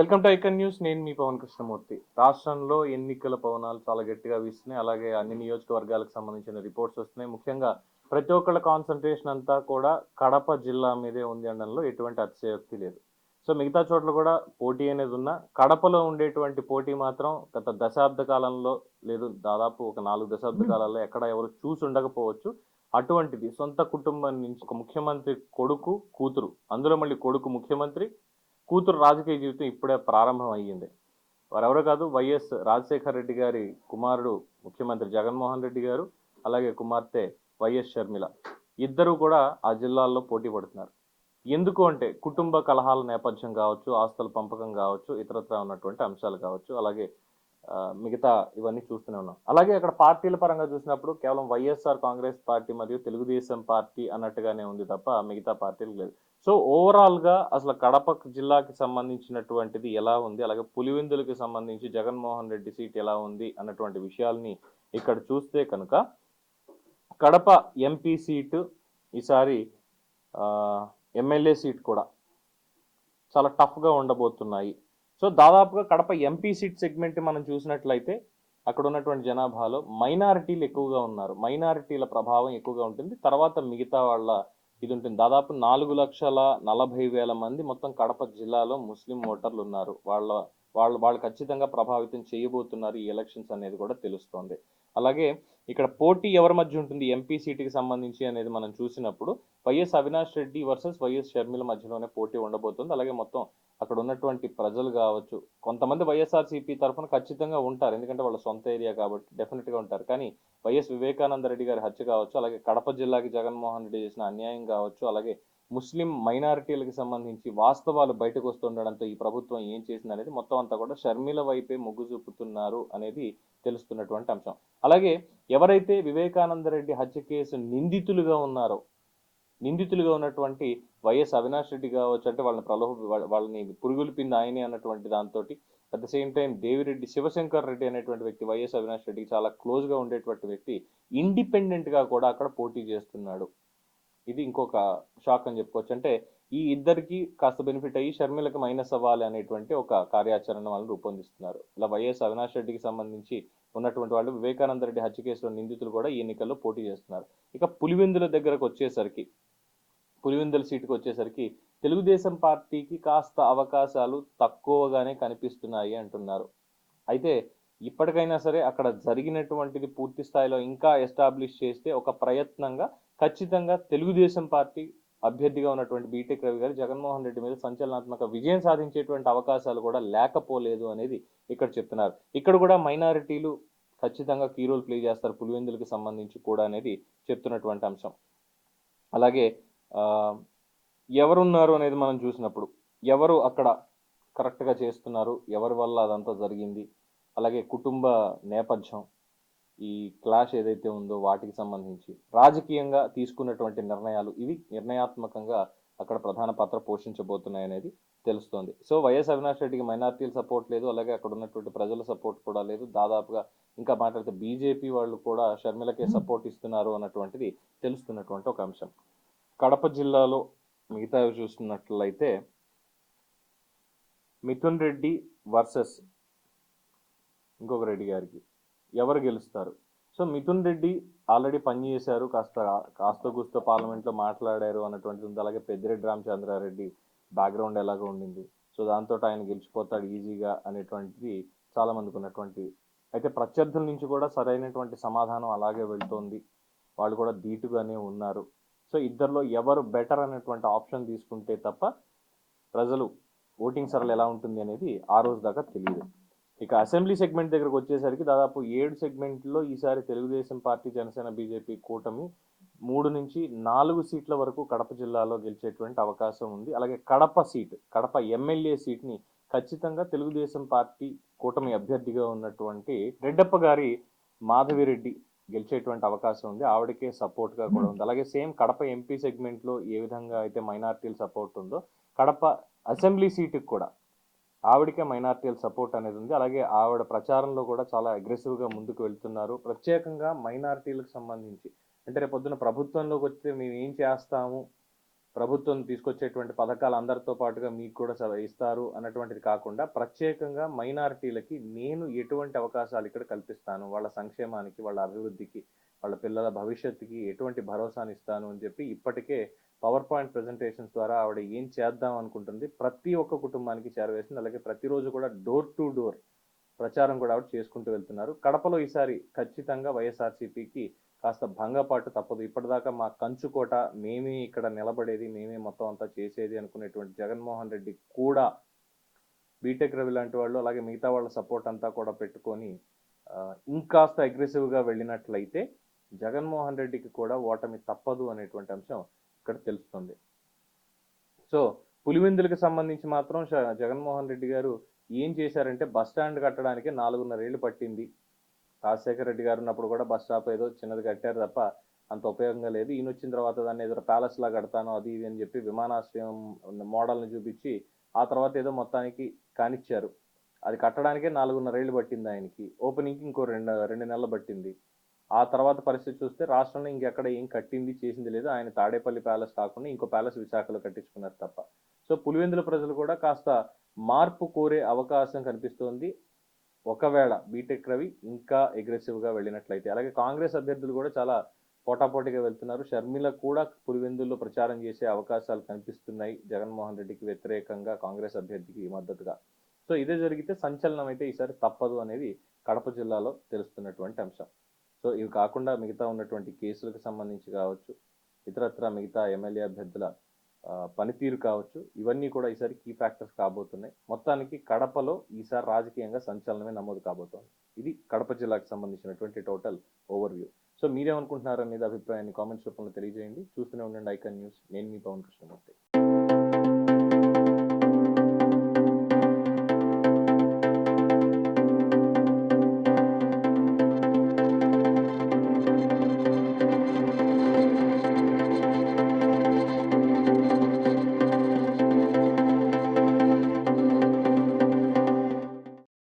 Welcome to icon news. నేను మీ పవన్ కృష్ణమూర్తి. రాష్ట్రంలో ఎన్నికల పవనాలు చాలా గట్టిగా వీస్తున్నాయి. అలాగే అన్ని నియోజకవర్గాలకు సంబంధించిన రిపోర్ట్స్ వస్తున్నాయి. ముఖ్యంగా ప్రతి ఒక్కళ్ళ కాన్సన్ట్రేషన్ అంతా కూడా కడప జిల్లా మీదే ఉంది అనడంలో ఎటువంటి అతిశయోక్తి లేదు. సో మిగతా చోట్ల కూడా పోటీ అనేది ఉన్నా కడపలో ఉండేటువంటి పోటీ మాత్రం గత దశాబ్ద కాలంలో లేదు. దాదాపు ఒక నాలుగు దశాబ్ద కాలాల్లో ఎక్కడ ఎవరు చూసి ఉండకపోవచ్చు. అటువంటిది సొంత కుటుంబం నుంచి ఒక ముఖ్యమంత్రి కొడుకు కూతురు అందులో మళ్ళీ కొడుకు ముఖ్యమంత్రి కూతురు రాజకీయ జీవితం ఇప్పుడే ప్రారంభం అయ్యింది వారెవరో కాదు వైఎస్ రాజశేఖర రెడ్డి గారి కుమారుడు ముఖ్యమంత్రి జగన్మోహన్ రెడ్డి గారు అలాగే కుమార్తె వైఎస్ షర్మిల. ఇద్దరు కూడా ఆ జిల్లాల్లో పోటీ పడుతున్నారు. ఎందుకు అంటే కుటుంబ కలహాల నేపథ్యం కావచ్చు ఆస్తుల పంపకం కావచ్చు ఇతరత్ర ఉన్నటువంటి అంశాలు కావచ్చు అలాగే ఆ, మిగతా ఇవన్నీ చూస్తూనే ఉన్నాం. అలాగే అక్కడ పార్టీల పరంగా చూసినప్పుడు కేవలం వైఎస్ఆర్ కాంగ్రెస్ పార్టీ మరియు తెలుగుదేశం పార్టీ అన్నట్టుగానే ఉంది తప్ప మిగతా పార్టీలు లేదు సో ఓవరాల్గా అసలు కడప జిల్లాకి సంబంధించినటువంటిది ఎలా ఉంది? అలాగే పులివెందులకి సంబంధించి జగన్మోహన్ రెడ్డి సీట్ ఎలా ఉంది? అన్నటువంటి విషయాల్ని ఇక్కడ చూస్తే కనుక కడప ఎంపీ సీటు ఈసారి ఎమ్మెల్యే సీట్ కూడా చాలా టఫ్గా ఉండబోతున్నాయి. సో దాదాపుగా కడప ఎంపీ సీట్ సెగ్మెంట్ మనం చూసినట్లయితే అక్కడ ఉన్నటువంటి జనాభాలో మైనారిటీలు ఎక్కువగా ఉన్నారు. మైనారిటీల ప్రభావం ఎక్కువగా ఉంటుంది. తర్వాత మిగతా వాళ్ళ ఇది ఉంటుంది దాదాపు నాలుగు లక్షల నలభై వేల మంది మొత్తం కడప జిల్లాలో ముస్లిం ఓటర్లు ఉన్నారు. వాళ్ళ వాళ్ళు వాళ్ళు ఖచ్చితంగా ప్రభావితం చేయబోతున్నారు ఈ ఎలక్షన్స్ అనేది కూడా తెలుస్తోంది. అలాగే ఇక్కడ పోటీ ఎవరి మధ్య ఉంటుంది? ఎంపీ సీటుకి సంబంధించి అనేది మనం చూసినప్పుడు YS Avinash Reddy versus YS Sharmila మధ్యలోనే పోటీ ఉండబోతుంది. అలాగే మొత్తం అక్కడ ఉన్నటువంటి ప్రజలు కావచ్చు కొంతమంది వైఎస్ఆర్సీపీ తరఫున ఖచ్చితంగా ఉంటారు. ఎందుకంటే వాళ్ళ సొంత ఏరియా కాబట్టి డెఫినెట్గా ఉంటారు. కానీ వైఎస్ వివేకానంద రెడ్డి గారి హత్య కావచ్చు అలాగే కడప జిల్లాకి జగన్మోహన్ రెడ్డి చేసిన అన్యాయం కావచ్చు అలాగే ముస్లిం మైనారిటీలకు సంబంధించి వాస్తవాలు బయటకు వస్తుండడంతో ఈ ప్రభుత్వం ఏం చేసింది అనేది మొత్తం అంతా కూడా షర్మిల వైపే మొగ్గు చూపుతున్నారు అనేది తెలుస్తున్నటువంటి అంశం. అలాగే ఎవరైతే వివేకానంద రెడ్డి హత్య కేసు నిందితులుగా ఉన్నారో నిందితులుగా ఉన్నటువంటి వైఎస్ అవినాష్ రెడ్డి కావచ్చు అంటే వాళ్ళని ప్రలోభ వాళ్ళని పురుగులిపింది ఆయనే అన్నటువంటి దాంతో at the same time Devireddy Shivashankar Reddy అనేటువంటి వ్యక్తి వైఎస్ అవినాష్ రెడ్డికి చాలా క్లోజ్గా ఉండేటువంటి వ్యక్తి ఇండిపెండెంట్గా కూడా అక్కడ పోటీ చేస్తున్నాడు. ఇది ఇంకొక షాక్ అని చెప్పుకోవచ్చు. అంటే ఈ ఇద్దరికి కాస్త బెనిఫిట్ అయ్యి షర్మిలకు మైనస్ అవ్వాలి అనేటువంటి ఒక కార్యాచరణ వాళ్ళు రూపొందిస్తున్నారు. ఇలా వైఎస్ అవినాష్ రెడ్డికి సంబంధించి ఉన్నటువంటి వాళ్ళు వివేకానంద రెడ్డి హత్య కేసులో నిందితులు కూడా ఈ ఎన్నికల్లో పోటీ చేస్తున్నారు. ఇక పులివెందుల దగ్గరకు వచ్చేసరికి పులివెందుల సీటుకు వచ్చేసరికి తెలుగుదేశం పార్టీకి కాస్త అవకాశాలు తక్కువగానే కనిపిస్తున్నాయి అంటున్నారు. అయితే ఇప్పటికైనా సరే అక్కడ జరిగినటువంటిది పూర్తి స్థాయిలో ఇంకా ఎస్టాబ్లిష్ చేస్తే ఒక ప్రయత్నంగా ఖచ్చితంగా తెలుగుదేశం పార్టీ అభ్యర్థిగా ఉన్నటువంటి బీటెక్ రవి గారు జగన్మోహన్ రెడ్డి మీద సంచలనాత్మక విజయం సాధించేటువంటి అవకాశాలు కూడా లేకపోలేదు అనేది ఇక్కడ చెప్తున్నారు. ఇక్కడ కూడా మైనారిటీలు ఖచ్చితంగా కీ రోల్ ప్లే చేస్తారు పులివెందులకు సంబంధించి కూడా అనేది చెప్తున్నటువంటి అంశం. అలాగే ఎవరున్నారు అనేది మనం చూసినప్పుడు ఎవరు అక్కడ కరెక్ట్గా చేస్తున్నారు ఎవరి వల్ల అదంతా జరిగింది అలాగే కుటుంబ నేపథ్యం ఈ క్లాష్ ఏదైతే ఉందో వాటికి సంబంధించి రాజకీయంగా తీసుకున్నటువంటి నిర్ణయాలు ఇవి నిర్ణయాత్మకంగా అక్కడ ప్రధాన పాత్ర పోషించబోతున్నాయి అనేది తెలుస్తోంది. సో వైఎస్ అవినాష్ రెడ్డికి మైనార్టీల సపోర్ట్ లేదు అలాగే అక్కడ ఉన్నటువంటి ప్రజల సపోర్ట్ కూడా లేదు. దాదాపుగా ఇంకా మాట్లాడితే బీజేపీ వాళ్ళు కూడా షర్మిలకే సపోర్ట్ ఇస్తున్నారు అన్నటువంటిది తెలుస్తున్నటువంటి ఒక అంశం. కడప జిల్లాలో మిగతా చూస్తున్నట్లయితే మిథున్ రెడ్డి వర్సెస్ ఇంకొక రెడ్డి గారికి ఎవరు గెలుస్తారు? సో మిథున్ రెడ్డి ఆల్రెడీ పనిచేశారు కాస్త కాస్త కూస్తో పార్లమెంట్లో మాట్లాడారు అన్నటువంటిది ఉంది. అలాగే పెద్దిరెడ్డి రామచంద్రారెడ్డి బ్యాక్గ్రౌండ్ ఎలాగో ఉండింది. సో దాంతో ఆయన గెలిచిపోతాడు ఈజీగా అనేటువంటిది చాలామందికి ఉన్నటువంటి అయితే ప్రత్యర్థుల నుంచి కూడా సరైనటువంటి సమాధానం అలాగే వెళ్తోంది. వాళ్ళు కూడా ధీటుగానే ఉన్నారు. సో ఇద్దరిలో ఎవరు బెటర్ అనేటువంటి ఆప్షన్ తీసుకుంటే తప్ప ప్రజలు ఓటింగ్ సరళ ఎలా ఉంటుంది అనేది ఆ రోజు దాకా తెలియదు. ఇక అసెంబ్లీ సెగ్మెంట్ దగ్గరకు వచ్చేసరికి దాదాపు ఏడు సెగ్మెంట్లో ఈసారి తెలుగుదేశం పార్టీ జనసేన బీజేపీ కూటమి మూడు నుంచి నాలుగు సీట్ల వరకు కడప జిల్లాలో గెలిచేటువంటి అవకాశం ఉంది. అలాగే కడప సీట్ కడప ఎమ్మెల్యే సీట్ని ఖచ్చితంగా తెలుగుదేశం పార్టీ కూటమి అభ్యర్థిగా ఉన్నటువంటి రెడ్డప్ప గారి మాధవిరెడ్డి గెలిచేటువంటి అవకాశం ఉంది. ఆవిడకే సపోర్ట్గా కూడా ఉంది. అలాగే సేమ్ కడప ఎంపీ సెగ్మెంట్లో ఏ విధంగా అయితే మైనార్టీల సపోర్ట్ ఉందో కడప అసెంబ్లీ సీటుకి కూడా ఆవిడకే మైనార్టీల సపోర్ట్ అనేది ఉంది. అలాగే ఆవిడ ప్రచారంలో కూడా చాలా అగ్రెసివ్గా ముందుకు వెళ్తున్నారు. ప్రత్యేకంగా మైనార్టీలకు సంబంధించి అంటే రేపు పొద్దున ప్రభుత్వంలోకి వస్తే మేము ఏం చేస్తాము? ప్రభుత్వం తీసుకొచ్చేటువంటి పథకాలు అందరితో పాటుగా మీకు కూడా ఇస్తారు అన్నటువంటిది కాకుండా ప్రత్యేకంగా మైనారిటీలకి నేను ఎటువంటి అవకాశాలు ఇక్కడ కల్పిస్తాను వాళ్ళ సంక్షేమానికి వాళ్ళ అభివృద్ధికి వాళ్ళ పిల్లల భవిష్యత్తుకి ఎటువంటి భరోసాని ఇస్తాను అని చెప్పి ఇప్పటికే పవర్ పాయింట్ ప్రజెంటేషన్స్ ద్వారా ఆవిడ ఏం చేద్దాం అనుకుంటుంది ప్రతి ఒక్క కుటుంబానికి చేరవేసింది అలాగే ప్రతిరోజు కూడా డోర్ టు డోర్ ప్రచారం కూడా ఆవిడ చేసుకుంటూ వెళ్తున్నారు. కడపలో ఈసారి ఖచ్చితంగా వైఎస్ఆర్సీపీకి కాస్త భంగపాటు తప్పదు. ఇప్పటిదాకా మా కంచుకోట మేమే ఇక్కడ నిలబడేది మేమే మొత్తం అంతా చేసేది అనుకునేటువంటి జగన్మోహన్ రెడ్డి కూడా బీటెక్ రవి లాంటి వాళ్ళు అలాగే మిగతా వాళ్ళ సపోర్ట్ అంతా కూడా పెట్టుకొని ఇంకాస్త అగ్రెసివ్గా వెళ్ళినట్లయితే జగన్మోహన్ రెడ్డికి కూడా ఓటమి తప్పదు అనేటువంటి అంశం ఇక్కడ తెలుస్తుంది. సో పులివెందులకు సంబంధించి మాత్రం జగన్మోహన్ రెడ్డి గారు ఏం చేశారంటే బస్ స్టాండ్ కట్టడానికి నాలుగున్నర ఏళ్ళు పట్టింది. రాజశేఖర రెడ్డి గారు ఉన్నప్పుడు కూడా బస్ స్టాప్ ఏదో చిన్నది కట్టారు తప్ప అంత ఉపయోగంగా లేదు. ఈయన వచ్చిన తర్వాత దాన్ని ఏదో ప్యాలెస్ లా కడతాను అది ఇది అని చెప్పి విమానాశ్రయం మోడల్ని చూపించి ఆ తర్వాత ఏదో మొత్తానికి కానిచ్చారు. అది కట్టడానికే నాలుగున్నర ఏళ్ళు పట్టింది ఆయనకి. ఓపెనింగ్కి ఇంకో రెండు రెండు నెలలు పట్టింది. ఆ తర్వాత పరిస్థితి చూస్తే రాష్ట్రంలో ఇంకెక్కడ ఏం కట్టింది చేసింది లేదు. ఆయన తాడేపల్లి ప్యాలెస్ కాకుండా ఇంకో ప్యాలెస్ విశాఖలో కట్టించుకున్నారు తప్ప. సో పులివెందుల ప్రజలు కూడా కాస్త మార్పు కోరే అవకాశం కనిపిస్తోంది. ఒకవేళ బీటెక్ రవి ఇంకా అగ్రెసివ్గా వెళ్ళినట్లయితే అలాగే కాంగ్రెస్ అభ్యర్థులు కూడా చాలా పోటాపోటీగా వెళ్తున్నారు. షర్మిల కూడా పులివెందుల్లో ప్రచారం చేసే అవకాశాలు కనిపిస్తున్నాయి. జగన్మోహన్ రెడ్డికి వ్యతిరేకంగా కాంగ్రెస్ అభ్యర్థికి మద్దతుగా. సో ఇదే జరిగితే సంచలనం అయితే ఈసారి తప్పదు అనేది కడప జిల్లాలో తెలుస్తున్నటువంటి అంశం. సో ఇవి కాకుండా మిగతా ఉన్నటువంటి కేసులకు సంబంధించి కావచ్చు ఇతరత్ర మిగతా ఎమ్మెల్యే అభ్యర్థుల పనితీరు కావచ్చు. ఇవన్నీ కూడా ఈసారి కీ ఫ్యాక్టర్స్ కాబోతున్నాయి. మొత్తానికి కడపలో ఈసారి రాజకీయంగా సంచలనమే నమోదు కాబోతోంది. ఇది కడప జిల్లాకు సంబంధించినటువంటి టోటల్ ఓవర్వ్యూ సో మీరేమనుకుంటున్నారు అనేది అభిప్రాయాన్ని కామెంట్స్ రూపంలో తెలియజేయండి. చూస్తూనే ఉండండి ఐకాన్ న్యూస్. నేను మీ పవన్ కృష్ణమూర్తి.